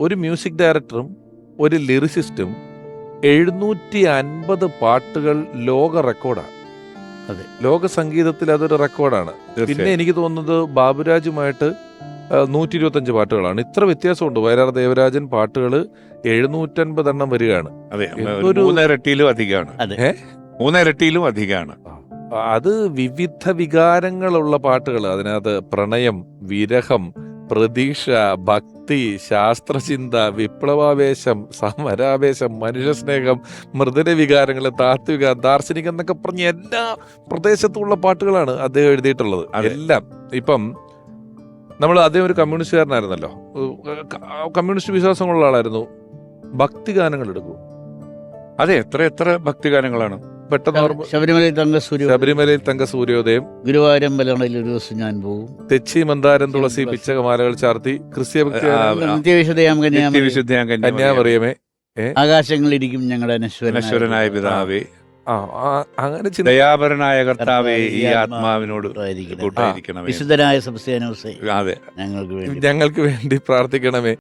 ഒരു മ്യൂസിക് ഡയറക്ടറും ഒരു ലിറിസിസ്റ്റും എഴുന്നൂറ്റി അൻപത് പാട്ടുകൾ ലോക റെക്കോർഡാണ് അതെ. ലോക സംഗീതത്തിൽ അതൊരു റെക്കോർഡാണ് പിന്നെ എനിക്ക് തോന്നുന്നത് ബാബുരാജുമായിട്ട് നൂറ്റി ഇരുപത്തഞ്ച് പാട്ടുകളാണ്. ഇത്ര വ്യത്യാസമുണ്ട്. വയലാർ ദേവരാജൻ പാട്ടുകൾ എഴുന്നൂറ്റൻപത് എണ്ണം വരികയാണ്. മൂന്നിരട്ടിയിലും അധികമാണ്. മൂന്നിരട്ടിയിലും അധികമാണ്. അത് വിവിധ വികാരങ്ങളുള്ള പാട്ടുകൾ അതിനകത്ത് പ്രണയം വിരഹം പ്രതീക്ഷ ഭക്തി ശാസ്ത്രചിന്ത വിപ്ലവാവേശം സമരാവേശം മനുഷ്യസ്നേഹം മൃദുര വികാരങ്ങൾ താത്വിക ദാർശനികം എന്നൊക്കെ പറഞ്ഞ എല്ലാ പ്രദേശത്തുമുള്ള പാട്ടുകളാണ് അദ്ദേഹം എഴുതിയിട്ടുള്ളത്. എല്ലാം. ഇപ്പം നമ്മൾ അദ്ദേഹം ഒരു കമ്മ്യൂണിസ്റ്റുകാരനായിരുന്നല്ലോ. കമ്മ്യൂണിസ്റ്റ് വിശ്വാസമുള്ള ആളായിരുന്നു. ഭക്തി ഗാനങ്ങൾ എടുക്കും. അതെ എത്ര എത്ര ഭക്തിഗാനങ്ങളാണ്. പെട്ടെന്ന് ശബരിമലയിൽ തങ്ക സൂര്യ ശബരിമലയിൽ തങ്ക സൂര്യോദയം. ഗുരുവായൂരമ്പലങ്ങളിൽ ഒരു ദിവസം ഞാൻ പോകും തെച്ചി മന്ദാരം തുളസി പിച്ചകമാലകൾ ചാർത്തി ക്രിസ്ത്യ കന്യാമറിയമേ. ആകാശങ്ങളിരിക്കും ഞങ്ങളുടെ അനശ്വരനായ പിതാവേ. അങ്ങനെ ചിന്ത ദയാപരനായ കർത്താവേ ഈ ആത്മാവിനോട് വിശുദ്ധനായ അതെ. ഞങ്ങൾക്ക് വേണ്ടി. ഞങ്ങൾക്ക് വേണ്ടി പ്രാർത്ഥിക്കണമേ.